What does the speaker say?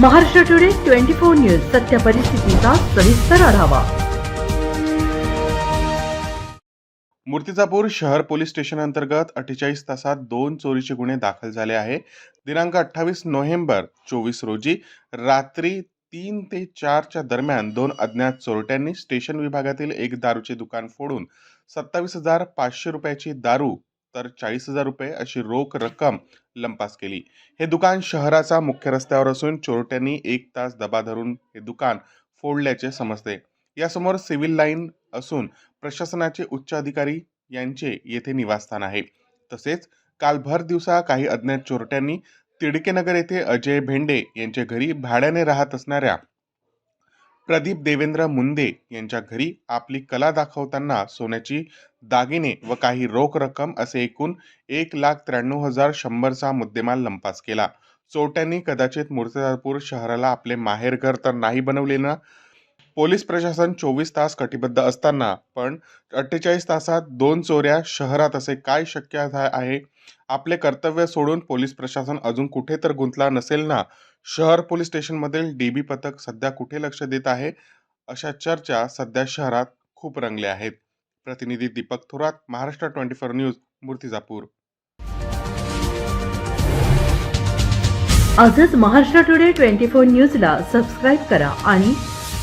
Maharashtra today twenty four news सत्य परिस्थितीचा सविस्तर आढावा. मूर्तिजापूर शहर पोलीस स्टेशन अंतर्गत अठ्ठेचाळीस तासात दोन चोरीचे गुन्हे दाखल झाले आहे. दिनांक अठ्ठावीस नोव्हेंबर चोवीस रोजी रात्री तीन ते चारच्या दरम्यान दोन अज्ञात चोरट्यांनी स्टेशन विभागातील एक दारूचे दुकान फोडून सत्तावीस हजार पाचशे रुपयाची दारू तर चाळीस हजार रुपये अशी रोख रक्कम लंपास केली. हे दुकान शहराचा मुख्य रस्त्यावर असून चोरट्यांनी एक तास दबा धरून हे दुकान फोडल्याचे समजते. यासमोर सिव्हिल लाईन असून प्रशासनाचे उच्च अधिकारी यांचे येथे निवासस्थान आहे. तसेच काल भर दिवसा काही अज्ञात चोरट्यांनी तिडकेनगर येथे अजय भेंडे यांच्या घरी भाड्याने राहत असणाऱ्या प्रदीप देवेंद्र मुंदे यांच्या घरी आपली कला दाखवताना सोन्याची दागिने व काही रोख रक्कम असे एकूण एक लाख त्र्याण्णव हजार शंभरचा मुद्देमाल लंपास केला. चोरट्यांनी कदाचित मूर्तिजापूर शहराला आपले माहेरघर तर नाही बनवले ना? पोलीस प्रशासन चोवीस तास कटिबद्ध असताना पण अठ्ठेचाळीस तासात दोन चोऱ्या शहरात असे काय शक्य आहे? आपले कर्तव्य सोडून पोलीस प्रशासन अजून कुठे तर गुंतला नसेल ना? शहर पोलीस स्टेशनमधील डी बी पथक सध्या कुठे लक्ष देत आहे? अशा चर्चा सध्या शहरात खूप रंगल्या आहेत. प्रतिनिधी Deepak Thorat Maharashtra twenty four news Murtijapur. आजच महाराष्ट्र टुडे ट्वेंटी फोर न्यूजला सबस्क्राईब करा आणि